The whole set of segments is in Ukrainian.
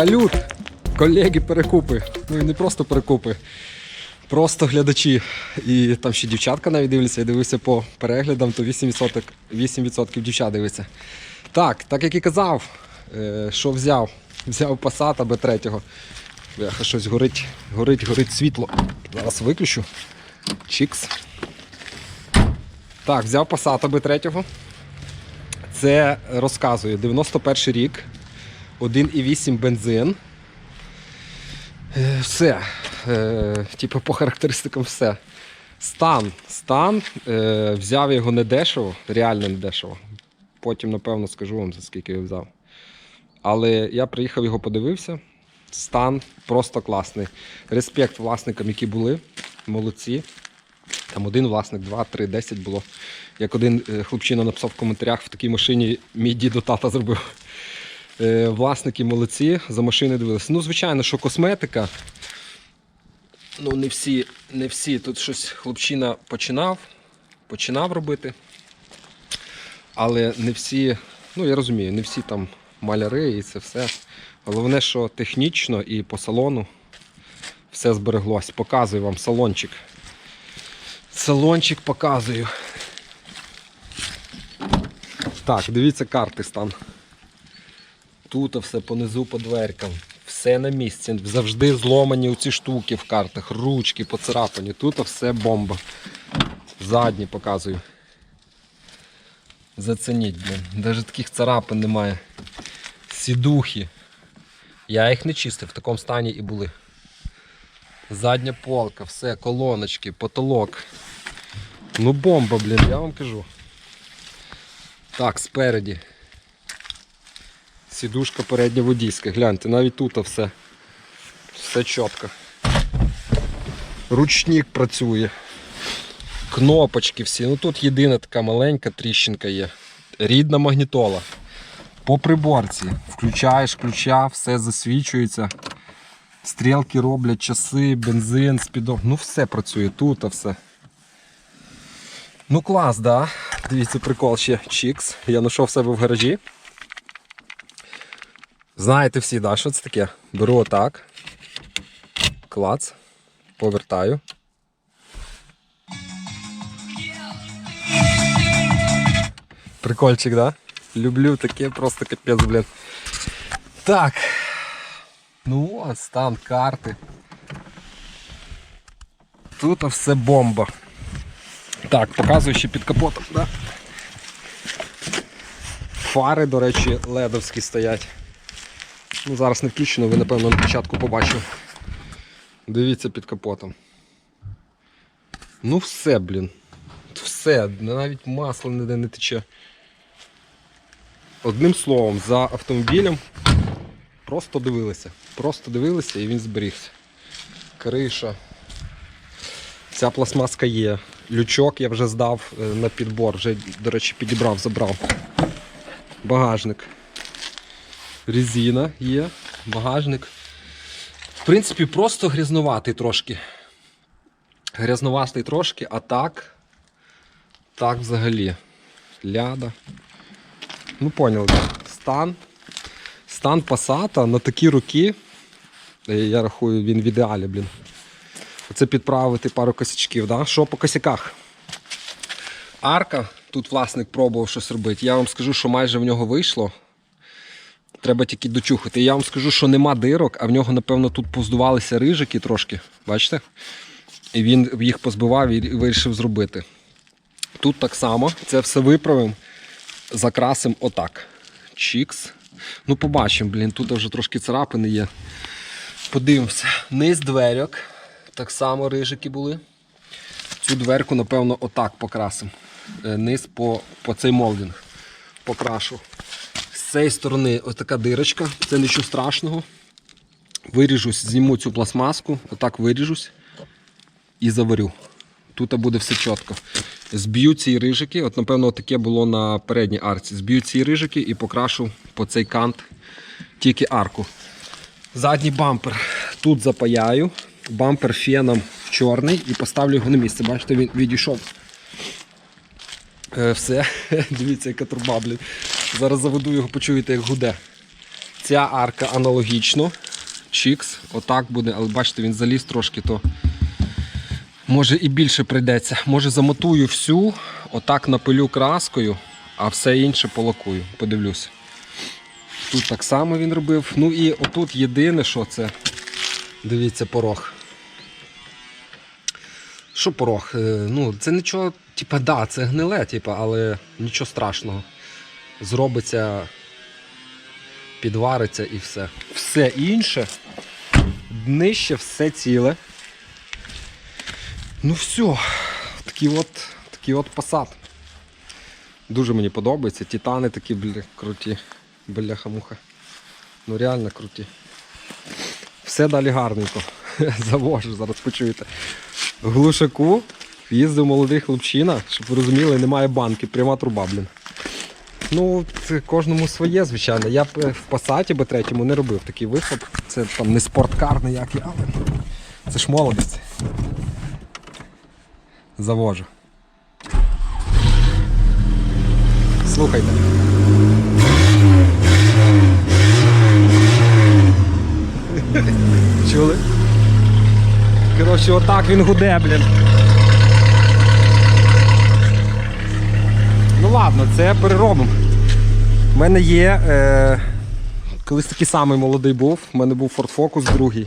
Салют! Колеги перекупи. Ну і не просто перекупи. Просто глядачі. І там ще дівчатка навіть дивляться, я дивився по переглядам, то 8%, 8% дівчат дивиться. Так, так як і казав, е, що взяв? Взяв Passat B3. Бляха, щось горить, горить, горить світло. Зараз виключу. Чікс. Так, взяв Passat B3. Це розказує 91 рік, 1,8 бензин. Е, Все. Е, типу по характеристикам все. Стан. Стан. Е, взяв його недешево, реально недешево. Потім, напевно, скажу вам, за скільки я взяв. Але я приїхав його подивився. Стан просто класний. Респект власникам, які були. Молодці. Там один власник, два, три, десять було. Як один хлопчина написав в коментарях, в такій машині мій дідо тата зробив. Е, Власники молодці, за машини дивилися. Ну, звичайно, що косметика. Ну, не всі, не всі. Тут щось хлопчина починав, починав робити. Але не всі, ну я розумію, не всі там маляри і це все. Головне, що технічно і по салону все збереглось. Показую вам салончик. Салончик показую. Так, дивіться карти стан. Тут все понизу по дверкам. Все на місці. Завжди зломані ці штуки в картах, ручки поцарапані. Тут все бомба. Задні показую. Зацініть, блін. Навіть таких царапин немає. Сідухи. Я їх не чистив, в такому стані і були. Задня полка, все, колоночки, потолок. Ну бомба, блін, я вам кажу. Так, спереді. Сідушка передня водійська. Гляньте, навіть тут все. Все чітко. Ручник працює. Кнопочки всі. Ну тут єдина така маленька тріщинка є. Рідна магнітола. По приборці. Включаєш ключа, все засвічується. Стрілки роблять, часи, бензин, спідок. Ну все працює тут, все. Ну клас, да. Дивіться, прикол ще Чікс. Я знайшов себе в гаражі. Знаєте всі, да, що це таке? Беру отак. Клац. Повертаю. Прикольчик, да? Люблю таке, просто капець, блін. Так. Ну, от стан карти. Тут все бомба. Так, показую ще під капотом, да? Фари, до речі, ледовські стоять. Ну, зараз не включено, ви напевно на початку побачили. Дивіться під капотом. Ну все, блін. Все, навіть масло ніде не тече. Одним словом, за автомобілем просто дивилися. Просто дивилися і він зберігся. Криша. Ця пластмаска є. Лючок я вже здав е, на підбор, вже, до речі, підібрав, забрав. Багажник. Резина є, багажник. В принципі, просто грязнуватий трошки. Грязнуватий трошки, а так. Так взагалі. Ляда. Ну, поняли, стан. Стан Пасата на такі роки. е, Я рахую, він в ідеалі, блін. Оце підправити пару косячків. Да? Що по косяках? Арка, тут власник пробував щось робити. Я вам скажу, що майже в нього вийшло. Треба тільки дочухати. Я вам скажу, що нема дирок, а в нього, напевно, тут поздувалися рижики трошки. Бачите? І він їх позбивав і вирішив зробити. Тут так само, це все виправимо, закрасимо отак. Чікс. Ну, побачимо, блін, тут вже трошки царапини є. Подивимося. Низ дверьок. Так само рижики були. Цю дверку, напевно, отак покрасимо. Е, Низ по, по цей молдинг покрашу. Цієї сторони ось така дирочка, це нічого страшного. Виріжусь, зніму цю пластмаску, отак виріжусь і заварю. Тут буде все чітко. Зб'ю ці рижики, от напевно таке було на передній арці. Зб'ю ці рижики і покрашу по цей кант тільки арку. Задній бампер тут запаяю, бампер феном в чорний і поставлю його на місце. Бачите, він відійшов. Е, все, дивіться, яка труба, блін. Зараз заведу його, почуєте, як гуде. Ця арка аналогічно. Чікс, отак буде, але бачите, він заліз трошки, то може і більше прийдеться. Може замотую всю, отак напилю краскою, а все інше полакую. Подивлюся. Тут так само він робив. Ну і отут єдине, що це. Дивіться, порог. Що порог? Е, Ну, це нічого, типа, да, це гниле, типа, але нічого страшного. Зробиться, підвариться і все. Все інше, днище, все ціле. Ну все, такий от, такий от посад. Дуже мені подобається. Титани такі, бля, круті. Бляха-муха. Ну реально круті. Все далі гарненько. Завожу, зараз почуєте. В глушаку їздив молодий хлопчина, щоб ви розуміли, немає банки, пряма труба, блін. Ну, це кожному своє, звичайно. Я б е, в пасаті би третьому не робив такий виход. Це там не спорткар ніякий, але це ж молодість. Завожу. Слухайте. Чули? Коротше, отак він гуде, блін. Ну ладно, це переробимо. У мене є. Е, колись такий самий молодий був. У мене був Ford Focus другий,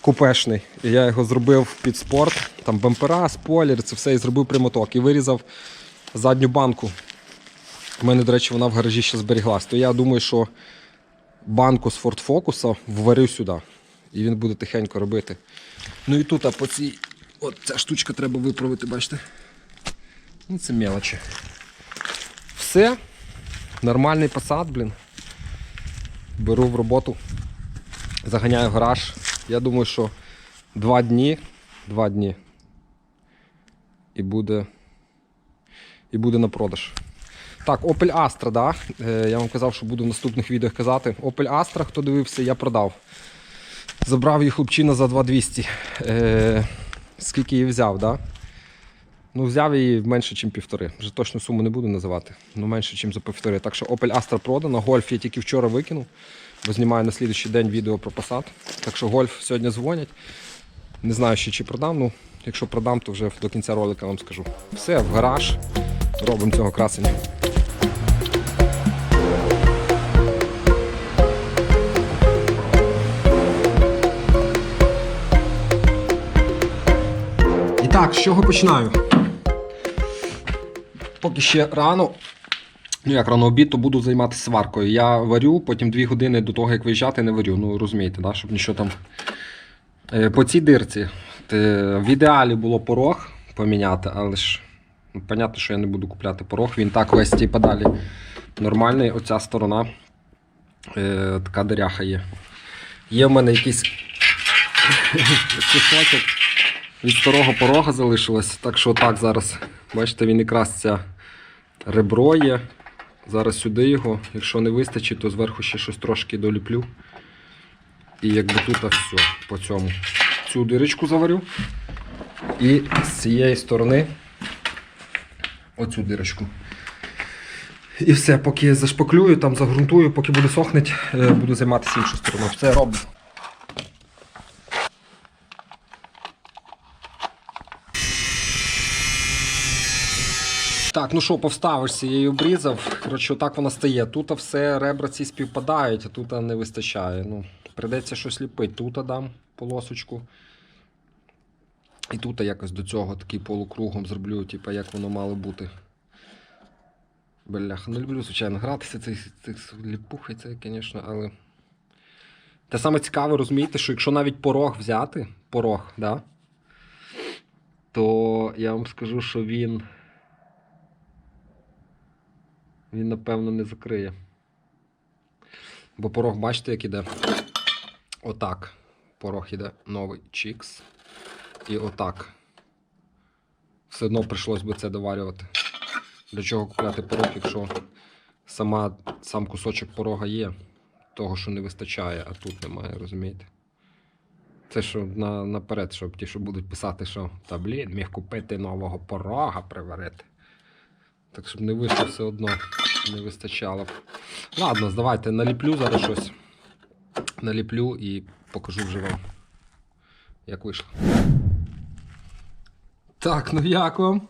купешний. І я його зробив під спорт. Там бампера, спойлер, це все і зробив прямоток. І вирізав задню банку. У мене, до речі, вона в гаражі ще зберіглась. То я думаю, що банку з Ford Focus вварю сюди. І він буде тихенько робити. Ну і тут а по цій. От ця штучка треба виправити, бачите? Ну це мелочі. Все. Нормальний посад, блін. Беру в роботу, заганяю гараж. Я думаю, що два дні, два дні. І буде. І буде на продаж. Так, Opel Astra, да? Е, я вам казав, що буду в наступних відео казати. Opel Astra, хто дивився, я продав. Забрав її хлопчина за 2200. Е, скільки її взяв, да? Ну, взяв її менше, ніж півтори. Вже точну суму не буду називати. Ну, менше, ніж за півтори. Так що Opel Astra продана. Гольф я тільки вчора викинув, бо знімаю на слідуючий день відео про Passat. Так що гольф сьогодні дзвонять. Не знаю ще чи продам. Ну, якщо продам, то вже до кінця ролика вам скажу. Все, в гараж. Робимо цього красення. І так, з чого починаю? Поки ще рано. Ну, як рано обід, то буду займатися сваркою. Я варю, потім 2 години до того, як виїжджати, не варю. Ну, розумієте, да? щоб нічого там. Е, По цій дирці. В ідеалі було порог поміняти, але ж ну, понятно, що я не буду купляти порог. Він так весь типу, далі нормальний. Оця сторона е, така диряха є. Є в мене якийсь кусочок від старого порога залишилось. Так що так зараз, бачите, він якраз ця ребро є. Зараз сюди його. Якщо не вистачить, то зверху ще щось трошки доліплю. І якби тут все по цьому. Цю дирочку заварю. І з цієї сторони оцю дирочку. І все, поки зашпаклюю, там загрунтую, поки буде сохнуть, е, буду займатися іншою стороною. Все роблю. Так, ну що, повставишся, я її обрізав. Коротше, отак вона стає. Тут все ребра ці співпадають, а тут не вистачає. Ну, Придеться щось ліпити. Тут дам полосочку. І тут якось до цього такий полукругом зроблю, типу, як воно мало бути. Бляха, не люблю, звичайно, гратися цей, цей ліпухи, це, звісно, але. Те саме цікаве, розумієте, що якщо навіть порог взяти, порог, да, то я вам скажу, що він. Він, напевно, не закриє. Бо порог, бачите, як іде? Отак. Порог іде новий чікс. І отак. Все одно прийшлось би це доварювати. Для чого купляти порог, якщо сама, сам кусочок порога є, того, що не вистачає, а тут немає, розумієте? Це що на, наперед, щоб ті, що будуть писати, що та блін, міг купити нового порога приварити. Так, щоб не вийшло все одно не вистачало. Ладно, давайте наліплю зараз щось. наліплю і покажу вже вам, як вийшло. Так, ну як вам?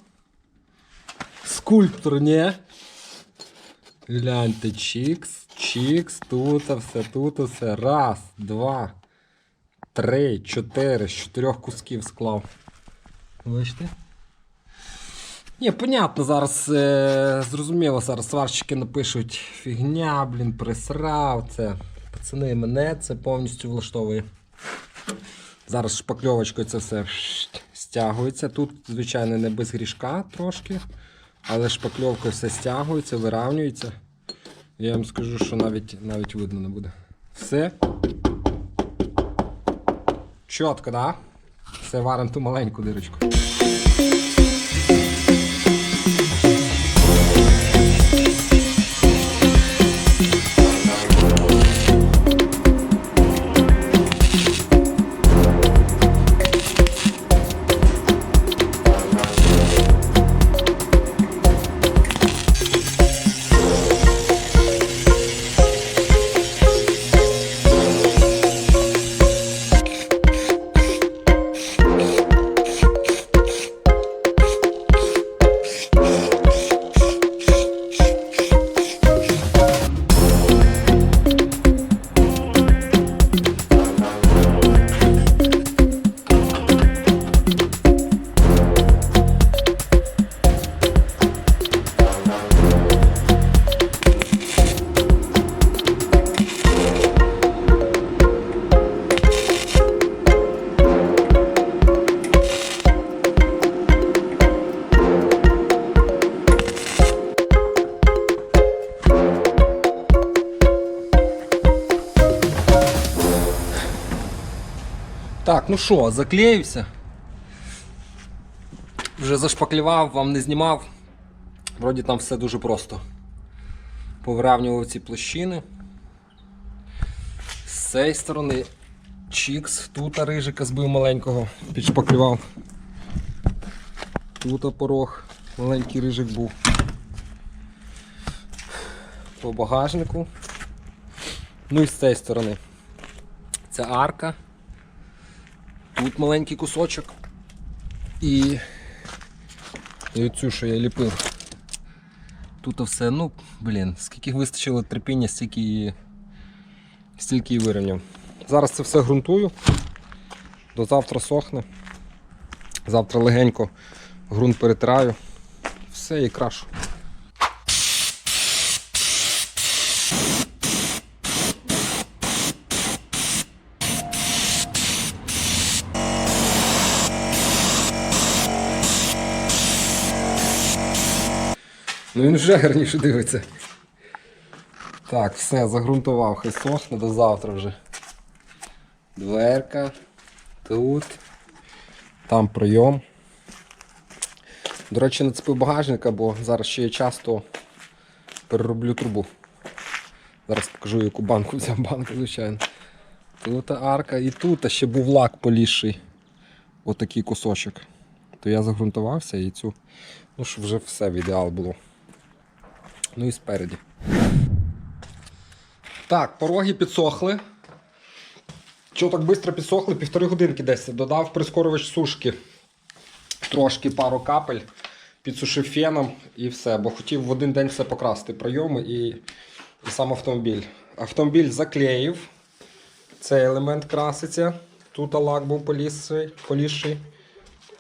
Скульптор, ні? Гляньте, чікс, чікс, тут все, тут все. Раз, два, три, чотири. З чотирьох кусків склав. Бачите? Ні, понятно, зараз е, зрозуміло, зараз сварщики напишуть фігня, блін, присрав це. Пацани, мене це повністю влаштовує. Зараз шпакльовочкою це все стягується. Тут, звичайно, не без грішка трошки, але шпакльовкою все стягується, вирівнюється. Я вам скажу, що навіть, навіть видно не буде. Все. Чітко, да? Все варимо ту маленьку дирочку. Ну що, заклеївся. Вже зашпаклював, вам не знімав. Вроді там все дуже просто. Повиравнював ці площини. З цієї сторони чікс, тут рижика збив маленького, підшпаклював. Тут порог, маленький рижик був. По багажнику. Ну і з цієї сторони. Це арка. Тут маленький кусочок. І, і оцю, що я ліпив. Тут все, ну, блін, скільки вистачило терпіння, стільки і, стільки і вирівняв. Зараз це все ґрунтую. До завтра сохне. Завтра легенько ґрунт перетираю. Все і крашу. Ну він вже гарніше дивиться. Так, все, загрунтував, хай сохне до завтра вже. Дверка. Тут. Там прийом. До речі, нацепив багажника, бо зараз ще є час, то перероблю трубу. Зараз покажу, яку банку взяв банку, звичайно. Тут арка і тут ще був лак полізший. Отакий кусочок. То я загрунтувався і цю. Ну, щоб вже все в ідеал було. Ну і спереді. Так, пороги підсохли. Чого так швидко підсохли? Півтори годинки десь. Додав прискорювач сушки. Трошки пару капель, підсушив феном і все. Бо хотів в один день все покрасти пройоми і, і сам автомобіль. Автомобіль заклеїв. Цей елемент краситься. Тут лак був полізший.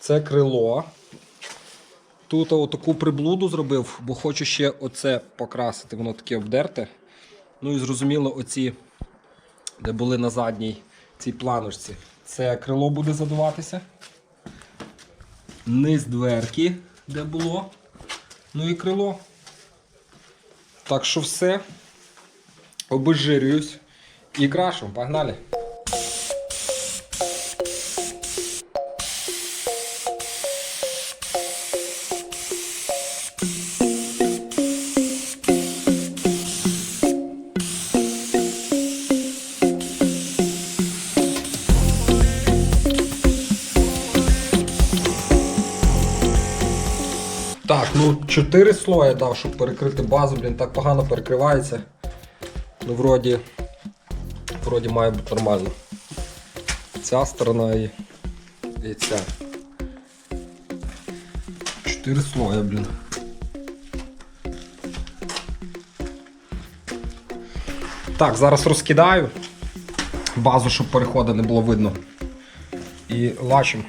Це крило. Тут отаку приблуду зробив, бо хочу ще оце покрасити, воно таке обдерте. Ну і зрозуміло, оці, де були на задній цій планочці. Це крило буде задуватися. Низ дверки, де було. Ну і крило. Так що все. Обезжирююсь і крашу. Погнали! Так, ну 4 слоя дав, щоб перекрити базу, блін, так погано перекривається. Ну, вроді, вроді має бути нормально. Ця сторона і, і ця. Чотири слоя, блін. Так, зараз розкидаю базу, щоб переходу не було видно. І лачим.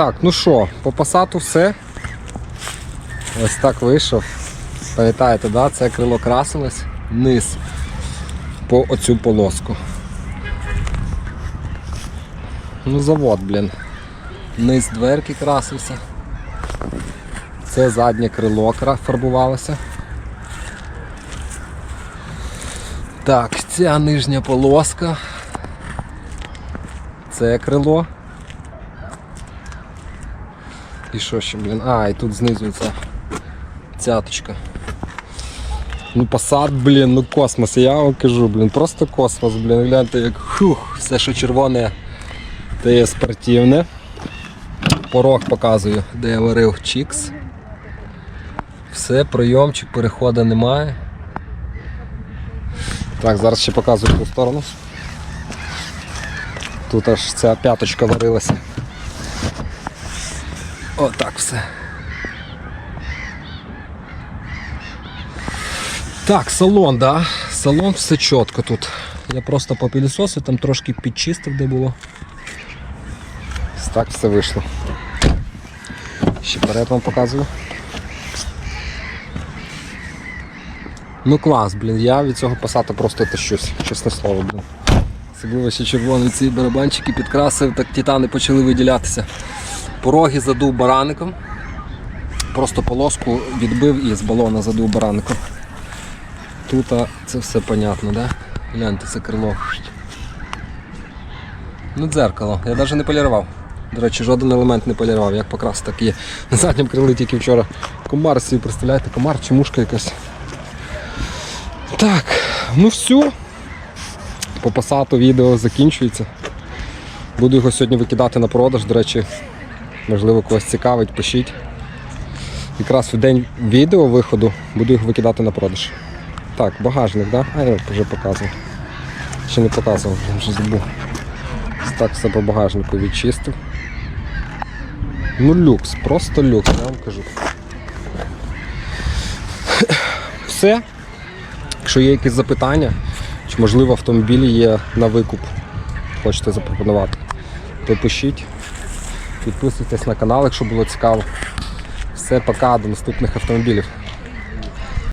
Так, ну що, по пасату все. Ось так вийшов. Пам'ятаєте, да? це крило красилось вниз по оцю полоску. Ну завод, блін. Низ дверки красився. Це заднє крило фарбувалося. Так, ця нижня полоска. Це крило. І що ще, блін? А, і тут знизу ця цяточка. Ну посад, блін, ну космос, я вам кажу, блін, просто космос, блін. Гляньте, як хух, все, що червоне, те є спортивне. Порог показую, де я варив чікс. Все, прийомчик, переходу немає. Так, зараз ще показую ту сторону. Тут аж ця п'яточка варилася. Отак все. Так, салон, да. Салон все чітко тут. Я просто попілісосив, там трошки підчистив, де було. Так все вийшло. Ще перед вам показую. Ну клас, блін, я від цього пасата просто тащусь, чесне слово, блін. Особливо ще червоні ці барабанчики підкрасив, так титани почали виділятися. Пороги задув бараником. Просто полоску відбив і з балона задув бараником. Тут це все понятно, да? Гляньте, це крило. Ну, дзеркало. Я навіть не полірував. До речі, жоден елемент не полірував, як покрас так є. На задньому крилі тільки вчора комар собі, представляєте, комар чи мушка якась. Так, ну все. По пасату відео закінчується. Буду його сьогодні викидати на продаж. До речі, можливо, когось цікавить, пишіть. Якраз в день відео виходу буду їх викидати на продаж. Так, багажник, да? А я вже показував. Ще не показував, вже забув. Ось Так все по багажнику відчистив. Ну люкс, просто люкс, я вам кажу. Все. Якщо є якісь запитання, чи можливо автомобілі є на викуп, хочете запропонувати, то пишіть. Підписуйтесь на канал, якщо було цікаво. Все, пока, до наступних автомобілів.